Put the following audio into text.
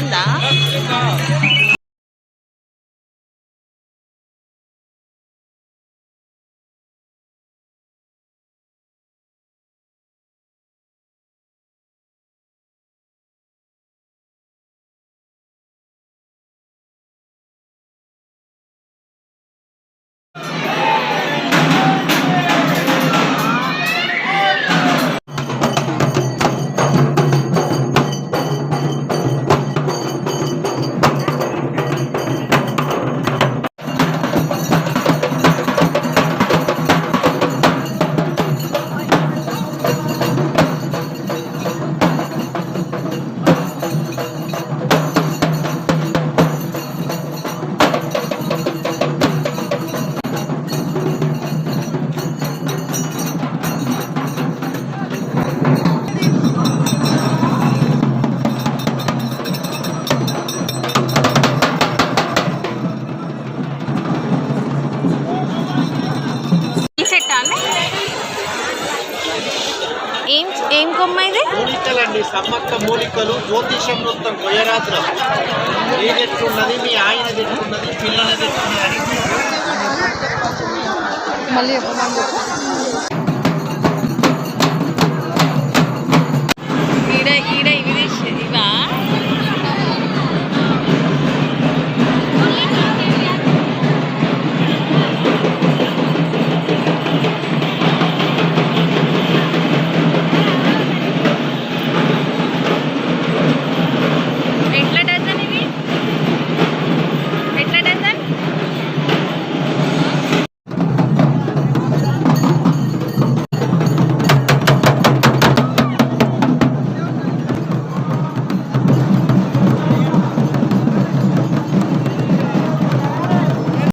잘한다. ఏం ఏం కొమ్మ ఇది? మూలికలండి సమ్మక్క మూలికలు జ్యోతిషం మొత్తం కొయ్యరాత్రం ఏది ఎట్లున్నది మీ ఆయన ఎట్లున్నది పిల్లలది ఎట్లున్నది అని. మళ్ళీ